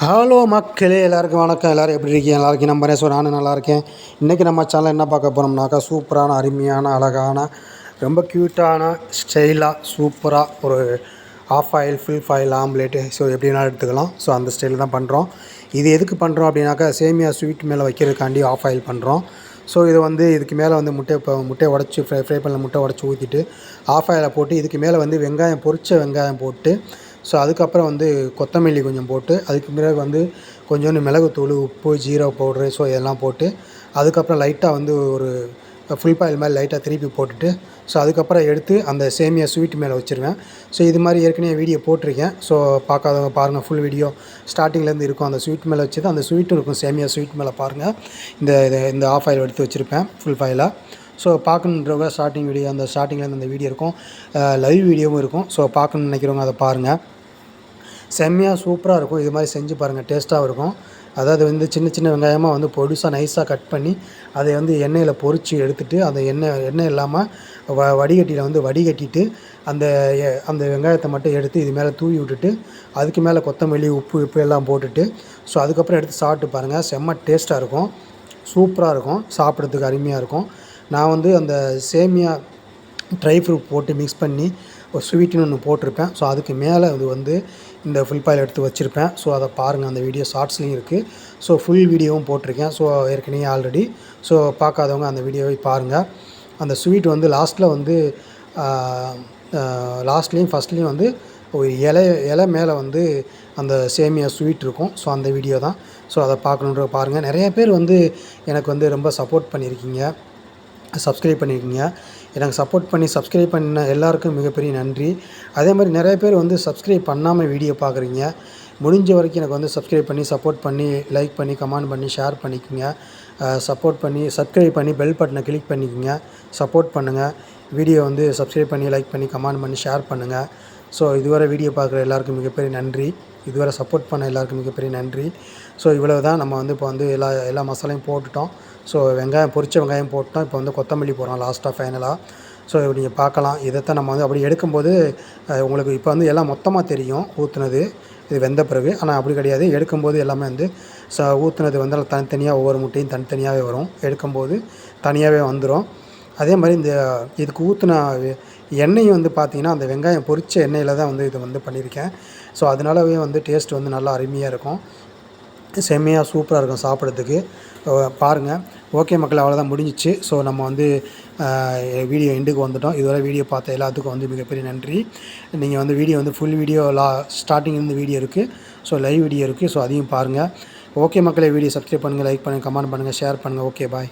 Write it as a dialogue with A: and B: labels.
A: Hello மக்களே எல்லாருக்கும் வணக்கம். எல்லோரும் எப்படி இருக்கீங்க? நல்லா இருக்கீங்க. நம்ம ஸோ நானும் நல்லா இருக்கேன். இன்றைக்கி நம்ம சேனல் என்ன பார்க்க போகிறோம்னாக்கா சூப்பரான அருமையான அழகான ரொம்ப க்யூட்டான ஸ்டைலாக சூப்பராக ஒரு half boil full boil omelette so எப்படினா எடுத்துக்கலாம். ஸோ அந்த ஸ்டைலில் தான் பண்ணுறோம் இது எதுக்கு பண்ணுறோம் அப்படின்னாக்கா சேமியா ஸ்வீட் மேலே வைக்கிறதுக்காண்டி ஆஃப் ஆயில் பண்ணுறோம் ஸோ இது வந்து இதுக்கு மேலே வந்து முட்டை இப்போ முட்டையை உடச்சி ஃப்ரை ஃப்ரை பண்ணல முட்டை உடச்சி ஊற்றிட்டு ஆஃப் ஆயிலை போட்டு இதுக்கு மேலே வந்து வெங்காயம் பொரிச்ச வெங்காயம் போட்டு ஸோ அதுக்கப்புறம் வந்து கொத்தமல்லி கொஞ்சம் போட்டு அதுக்கு பிறகு வந்து கொஞ்சோண்டு மிளகுத்தூள் உப்பு ஜீரோ பவுட்ரு ஸோ இதெல்லாம் போட்டு அதுக்கப்புறம் லைட்டாக வந்து ஒரு ஃபுல் பாயில் மாதிரி லைட்டாக திருப்பி போட்டுட்டு ஸோ அதுக்கப்புறம் எடுத்து அந்த சேமியா ஸ்வீட் மேலே வச்சுருவேன். ஸோ இது மாதிரி ஏற்கனவே வீடியோ போட்டிருக்கேன். ஸோ பார்க்காதவங்க பாருங்கள் ஃபுல் வீடியோ ஸ்டார்டிங்லேருந்து இருக்கும். அந்த ஸ்வீட் மேலே வச்சு அந்த ஸ்வீட்டும் இருக்கும் சேமியா ஸ்வீட் மேலே பாருங்கள் இந்த இந்த ஆஃப் ஆயில் எடுத்து வச்சுருப்பேன் ஃபுல் ஃபைலாக ஸோ பார்க்கணுன்றவங்க ஸ்டார்டிங் வீடியோ அந்த ஸ்டார்டிங்லேருந்து அந்த வீடியோ இருக்கும். லைவ் வீடியோவும் இருக்கும். ஸோ பார்க்கணுன்னு நினைக்கிறவங்க அதை பாருங்கள் செம்மையாக சூப்பராக இருக்கும். இது மாதிரி செஞ்சு பாருங்கள் டேஸ்ட்டாகவும் இருக்கும். அதாவது வந்து சின்ன சின்ன வெங்காயமாக வந்து பொடிசாக நைஸாக கட் பண்ணி அதை வந்து எண்ணெயில் பொறிச்சு எடுத்துகிட்டு அந்த எண்ணெய் எண்ணெய் இல்லாமல் வ வடிகட்டியில் வந்து வடிகட்டிட்டு அந்த அந்த வெங்காயத்தை மட்டும் எடுத்து இது மேலே தூவி விட்டுட்டு அதுக்கு மேலே கொத்தமல்லி உப்பு உப்பு எல்லாம் போட்டுட்டு ஸோ அதுக்கப்புறம் எடுத்து சாப்பிட்டு பாருங்கள் செம்ம டேஸ்ட்டாக இருக்கும். சூப்பராக இருக்கும். சாப்பிட்றதுக்கு அருமையாக இருக்கும். நான் வந்து அந்த சேமியா ட்ரை ஃப்ரூட் போட்டு மிக்ஸ் பண்ணி ஒரு ஸ்வீட்டுன்னு ஒன்று போட்டிருப்பேன். ஸோ அதுக்கு மேலே அது வந்து இந்த ஃபுல் பாயில் எடுத்து வச்சுருப்பேன். ஸோ அதை பாருங்கள் அந்த வீடியோ ஷார்ட்ஸ்லேயும் இருக்குது ஸோ ஃபுல் வீடியோவும் போட்டிருக்கேன். ஸோ ஏற்கனவே ஆல்ரெடி ஸோ பார்க்காதவங்க அந்த வீடியோவை பாருங்கள் அந்த ஸ்வீட் வந்து லாஸ்ட்டில் வந்து லாஸ்ட்லேயும் ஃபஸ்ட்லேயும் வந்து ஒரு இலை இலை மேலே வந்து அந்த சேமியா ஸ்வீட் இருக்கும். ஸோ அந்த வீடியோ தான். ஸோ அதை பார்க்கணுன்ற பாருங்கள் நிறைய பேர் வந்து எனக்கு வந்து ரொம்ப சப்போர்ட் பண்ணியிருக்கீங்க. சப்ஸ்கிரைப் பண்ணியிருக்கீங்க. எனக்கு சப்போர்ட் பண்ணி சப்ஸ்கிரைப் பண்ண எல்லாருக்கும் மிகப்பெரிய நன்றி. அதே மாதிரி நிறைய பேர் வந்து சப்ஸ்கிரைப் பண்ணாமல் வீடியோ பார்க்குறீங்க. முடிஞ்ச வரைக்கும் எனக்கு வந்து சப்ஸ்கிரைப் பண்ணி சப்போர்ட் பண்ணி லைக் பண்ணி கமெண்ட் பண்ணி ஷேர் பண்ணிக்கோங்க. சப்போர்ட் பண்ணி சப்ஸ்கிரைப் பண்ணி பெல் பட்டனை கிளிக் பண்ணிக்கோங்க. சப்போர்ட் பண்ணுங்கள் வீடியோ வந்து சப்ஸ்கிரைப் பண்ணி லைக் பண்ணி கமெண்ட் பண்ணி ஷேர் பண்ணுங்கள் ஸோ இதுவரை வீடியோ பார்க்குற எல்லாருக்கும் மிகப்பெரிய நன்றி. இதுவரை சப்போர்ட் பண்ண எல்லாருக்கும் மிகப்பெரிய நன்றி. ஸோ இவ்வளோ தான் நம்ம வந்து இப்போ வந்து எல்லா எல்லா மசாலையும் போட்டுட்டோம். ஸோ வெங்காயம் பொரிச்ச வெங்காயம் போட்டோம். இப்போ வந்து கொத்தமல்லி போடுறோம் லாஸ்ட்டாக ஃபைனலாக ஸோ நீங்கள் பார்க்கலாம். இதைத்தான் நம்ம வந்து அப்படி எடுக்கும்போது உங்களுக்கு இப்போ வந்து எல்லாம் மொத்தமாக தெரியும் ஊற்றுனது இது வெந்த பிறகு. ஆனால் அப்படி கிடையாது. எடுக்கும்போது எல்லாமே வந்து ச ஊற்றுனது வந்து தனித்தனியாக ஒவ்வொரு முட்டையும் தனித்தனியாகவே வரும். எடுக்கும்போது தனியாகவே வந்துடும் அதே மாதிரி இந்த இதுக்கு ஊற்றின எண்ணெயும் வந்து பார்த்திங்கன்னா அந்த வெங்காயம் பொரித்த எண்ணெயில் தான் வந்து இது வந்து பண்ணியிருக்கேன். ஸோ அதனாலவே வந்து டேஸ்ட் வந்து நல்லா அருமையாக இருக்கும். செம்மையாக சூப்பராக இருக்கும் சாப்பிட்றதுக்கு. பாருங்கள் ஓகே மக்கள் அவ்வளோதான் முடிஞ்சிச்சு. ஸோ நம்ம வந்து வீடியோ எண்டுக்கு வந்துட்டோம். இதுவரை வீடியோ பார்த்த எல்லாத்துக்கும் வந்து மிகப்பெரிய நன்றி. நீங்கள் வந்து வீடியோ வந்து ஃபுல் வீடியோ லா ஸ்டார்டிங்லேருந்து வீடியோ இருக்குது ஸோ லைவ் வீடியோ இருக்குது ஸோ அதையும் பாருங்கள் ஓகே மக்களை வீடியோ சப்ஸ்கிரைப் பண்ணுங்கள் லைக் பண்ணுங்கள் கமெண்ட் பண்ணுங்கள் ஷேர் பண்ணுங்கள் ஓகே பாய்